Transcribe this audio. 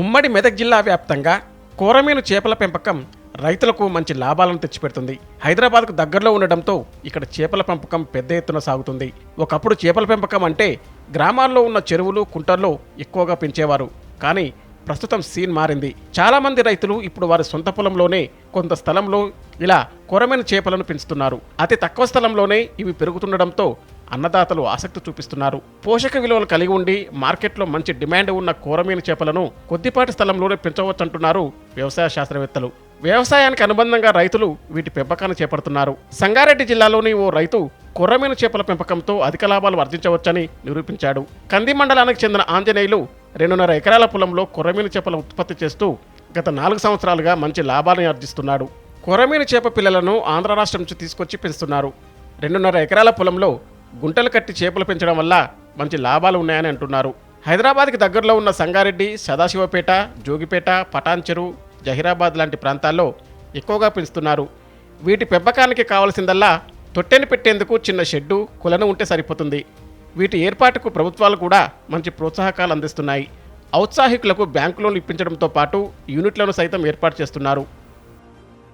ఉమ్మడి మెదక్ జిల్లా వ్యాప్తంగా కూరమీను చేపల పెంపకం రైతులకు మంచి లాభాలను తెచ్చిపెడుతుంది. హైదరాబాద్కు దగ్గరలో ఉండడంతో ఇక్కడ చేపల పెంపకం పెద్ద ఎత్తున సాగుతుంది. ఒకప్పుడు చేపల పెంపకం అంటే గ్రామాల్లో ఉన్న చెరువులు కుంటల్లో ఎక్కువగా పెంచేవారు. కానీ ప్రస్తుతం సీన్ మారింది. చాలామంది రైతులు ఇప్పుడు వారి సొంత పొలంలోనే కొంత స్థలంలో ఇలా కొరమైన చేపలను పెంచుతున్నారు. అతి తక్కువ స్థలంలోనే ఇవి పెరుగుతుండడంతో అన్నదాతలు ఆసక్తి చూపిస్తున్నారు. పోషక విలువలు కలిగి ఉండి మార్కెట్లో మంచి డిమాండ్ ఉన్న కూరమీన చేపలను కొద్దిపాటి స్థలంలోనే పెంచవచ్చంటున్నారు వ్యవసాయ శాస్త్రవేత్తలు. వ్యవసాయానికి అనుబంధంగా రైతులు వీటి పెంపకాన్ని చేపడుతున్నారు. సంగారెడ్డి జిల్లాలోని ఓ రైతు కొర్రమీన చేపల పెంపకంతో అధిక లాభాలు ఆర్జించవచ్చని నిరూపించాడు. కంది మండలానికి చెందిన ఆంజనేయులు రెండున్నర ఎకరాల పొలంలో కొర్రమీన చేపల ఉత్పత్తి చేస్తూ గత నాలుగు సంవత్సరాలుగా మంచి లాభాలను ఆర్జిస్తున్నాడు. కొరమీన చేప పిల్లలను ఆంధ్ర రాష్ట్రం నుంచి తీసుకొచ్చి పెంచుతున్నారు. రెండున్నర ఎకరాల పొలంలో గుంటలు కట్టి చేపలు పెంచడం వల్ల మంచి లాభాలు ఉన్నాయని అంటున్నారు. హైదరాబాద్కి దగ్గరలో ఉన్న సంగారెడ్డి సదాశివపేట జోగిపేట పటాన్చెరు జహీరాబాద్ లాంటి ప్రాంతాల్లో ఎక్కువగా పెంచుతున్నారు. వీటి పెంపకానికి కావలసిందల్లా తొట్టెని పెట్టేందుకు చిన్న షెడ్డు కులను ఉంటే సరిపోతుంది. వీటి ఏర్పాటుకు ప్రభుత్వాలు కూడా మంచి ప్రోత్సాహకాలు అందిస్తున్నాయి. ఔత్సాహికులకు బ్యాంకు లోన్లు ఇప్పించడంతో పాటు యూనిట్లను సైతం ఏర్పాటు చేస్తున్నారు.